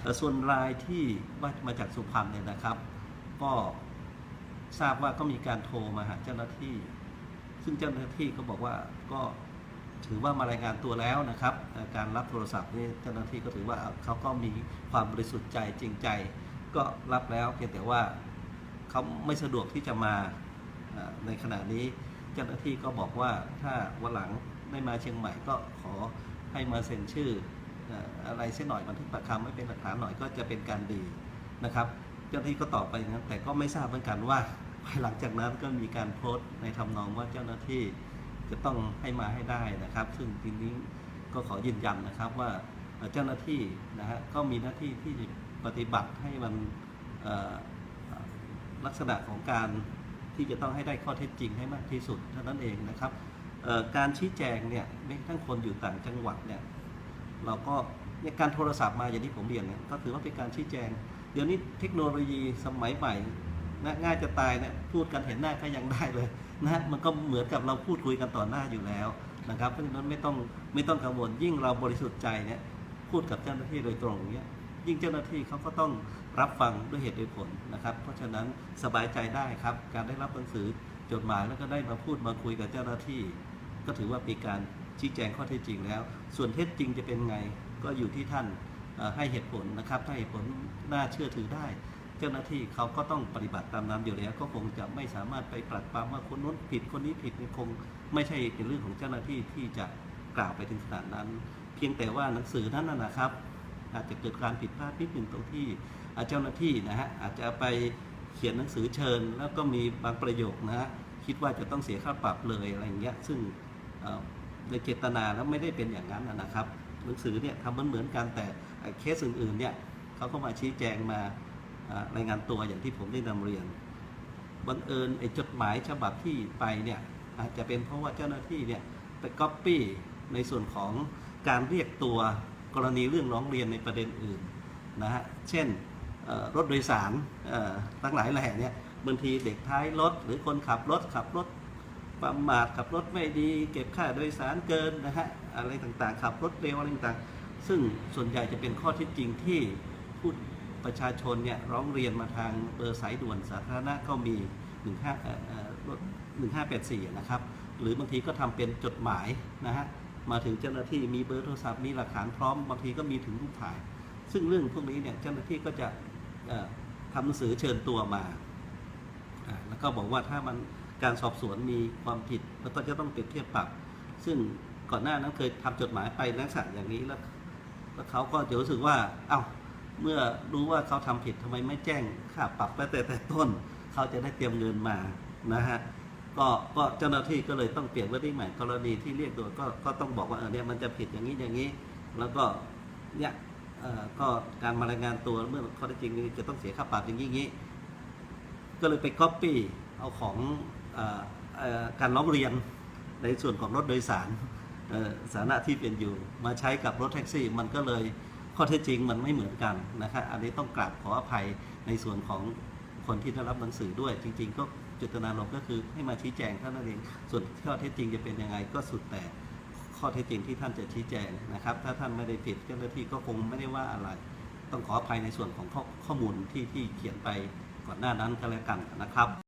เอ่ส่วนรายที่ว่ามาจากสุพรรณเนี่ยนะครับ ก็ทราบว่าก็มีการโทรมาหาเจ้าหน้าที่ ซึ่งเจ้าหน้าที่ก็บอกว่าก็ถือว่ามารายงานตัวแล้วนะครับ การรับโทรศัพท์นี่เจ้าหน้าที่ก็ถือว่าเขาก็มีความบริสุทธิ์ใจจริงใจ ก็รับแล้วเพียงแต่ว่าเขาไม่สะดวกที่จะมาในขณะนี้เจ้าหน้าที่ก็บอกว่าถ้าวันหลังได้มาเชียงใหม่ก็ขอให้มาเซ็นชื่อ อะไรเส้นหน่อยบันทึกประคำไม่เป็นหลักฐานหน่อยก็จะเป็นการดีนะครับ เจ้าหน้าที่ก็ตอบไปอย่างนั้นแต่ก็ไม่ทราบเหมือนกันว่าภายหลังจากนั้นก็มีการโพสต์ในทำนองว่าเจ้าหน้าที่จะต้องให้มาให้ได้นะครับ ซึ่งทีนี้ก็ขอยืนยันนะครับว่าเจ้าหน้าที่นะฮะก็มีหน้าที่ที่ปฏิบัติให้มันลักษณะของการที่จะต้องให้ได้ข้อเท็จจริงให้มากที่สุดเท่านั้นเองนะครับการชี้แจงเนี่ยแม้ทั่งคนอยู่ต่างจังหวัดเนี่ย เราก็การโทรศัพท์มาอย่างที่ผมเรียนเนี่ยก็ถือว่าเป็นการชี้แจง เดี๋ยวนี้เทคโนโลยีสมัยใหม่นะง่ายจะตายเนี่ยพูดกันเห็นหน้าก็ยังได้เลยนะฮะมันก็เหมือนกับเราพูดคุยกันต่อหน้าอยู่แล้วนะครับเพราะฉะนั้นไม่ต้องไม่ต้องกังวลยิ่งเราบริสุทธิ์ใจเนี่ยพูดกับเจ้าหน้าที่โดยตรงอย่างเงี้ยยิ่งเจ้าหน้าที่เขาก็ต้องรับฟังด้วยเหตุด้วยผลนะครับ เพราะฉะนั้นสบายใจได้ครับ การได้รับหนังสือจดหมายแล้วก็ได้มาพูดมาคุยกับเจ้าหน้าที่ ก็ถือว่าเป็นการ ชี้แจงข้อเท็จจริงแล้ว ส่วนเท็จจริงจะเป็นไงก็อยู่ที่ท่านให้เหตุผลนะครับ ถ้าเหตุผลน่าเชื่อถือได้ เจ้าหน้าที่เขาก็ต้องปฏิบัติตามนั้นอยู่แล้ว ก็คงจะไม่สามารถไปปลัดปรามว่าคนนู้นผิดคนนี้ผิดเนี่ยคงไม่ใช่เป็นเรื่องของเจ้าหน้าที่ที่จะกล่าวไปถึงขนาดนั้น เพียงแต่ว่าหนังสือนั้นนะครับ อาจจะเกิดการผิดพลาดนิดหนึ่งตรงที่เจ้าหน้าที่นะฮะอาจจะไปเขียนหนังสือเชิญ แล้วก็มีบางประโยคนะฮะคิดว่าจะต้องเสียค่าปรับเลยอะไรอย่างเงี้ยซึ่ง เอ่อโดยเจตนาแล้วไม่ได้เป็นอย่างนั้นนะครับ หนังสือเนี่ยทำมันเหมือนกันแต่เคสอื่นๆเนี่ยเขาก็มาชี้แจงมารายงานตัวอย่างที่ผมได้นำเรียนบังเอิญไอ้จดหมายฉบับที่ไปเนี่ยอาจจะเป็นเพราะว่าเจ้าหน้าที่เนี่ยไปก๊อปปี้ในส่วนของการเรียกตัวกรณีเรื่องร้องเรียนในประเด็นอื่นนะฮะเช่นรถโดยสารเอ่อทั้งหลายแหล่เนี่ยบางทีเด็กท้ายรถหรือคนขับรถขับรถ ประมาทขับรถไม่ดี เก็บค่าโดยสารเกินนะฮะอะไรต่างๆ ขับรถเร็วอะไรต่างๆ ซึ่งส่วนใหญ่จะเป็นข้อเท็จจริงที่ผู้ประชาชนเนี่ยร้องเรียนมาทางเบอร์สายด่วนสาธารณะก็มี 15รถ1584 นะครับ หรือบางทีก็ทำเป็นจดหมายนะฮะมาถึงเจ้าหน้าที่มีเบอร์โทรศัพท์มีหลักฐานพร้อมบางทีก็มีถึงรูปถ่าย ซึ่งเรื่องพวกนี้เนี่ยเจ้าหน้าที่ก็จะทำหนังสือเชิญตัวมา แล้วก็บอกว่าถ้ามัน การสอบสวนมีความผิดมันก็จะต้องเปรียบเทียบปรับ ซึ่งก่อนหน้านั้นเคยทำจดหมายไปลักษณะอย่างนี้แล้วแล้วเขาก็จะรู้สึกว่า เอ้า เมื่อรู้ว่าเขาทำผิดทำไมไม่แจ้งค่าปรับตั้แต่แต่ต้น เขาจะได้เตรียมเงินมานะฮะก็ก็เจ้าหน้าที่ก็เลยต้องเปลี่ยนวอร์ดิ้งใหม่กรณีที่เรียกโดยก็ก็ต้องบอกว่าเออเนี่ยมันจะผิดอย่างนี้อย่างนี้ แล้วก็เนี่ยเอ่อก็การมารายงานตัวเมื่อข้อเท็จจริงจะต้องเสียค่าปรับอย่างนี้อย่างนี้ ก็เลยไปก๊อปปี้เอาของ การร้องเรียนในส่วนของรถโดยสารสาธาระที่เป็นอยู่ มาใช้กับรถแท็กซี่ มันก็เลยข้อเท็จจริงมันไม่เหมือนกันนะครับอันนี้ต้องกราบขออภัยในส่วนของคนที่ได้รับหนังสือด้วย จริง ๆ ก็เจตนารมณ์ก็คือให้มาชี้แจงท่านั้นเองส่วนข้อเท็จจริงจะเป็นยังไงก็สุดแต่ข้อเท็จจริงที่ท่านจะชี้แจงนะครับ ถ้าท่านไม่ได้ผิดเจ้าหน้าที่ก็คงไม่ได้ว่าอะไร ต้องขออภัยในส่วนของข้อข้อมูลที่ที่เขียนไปก่อนหน้านั้นก็แล้วกันนะครับ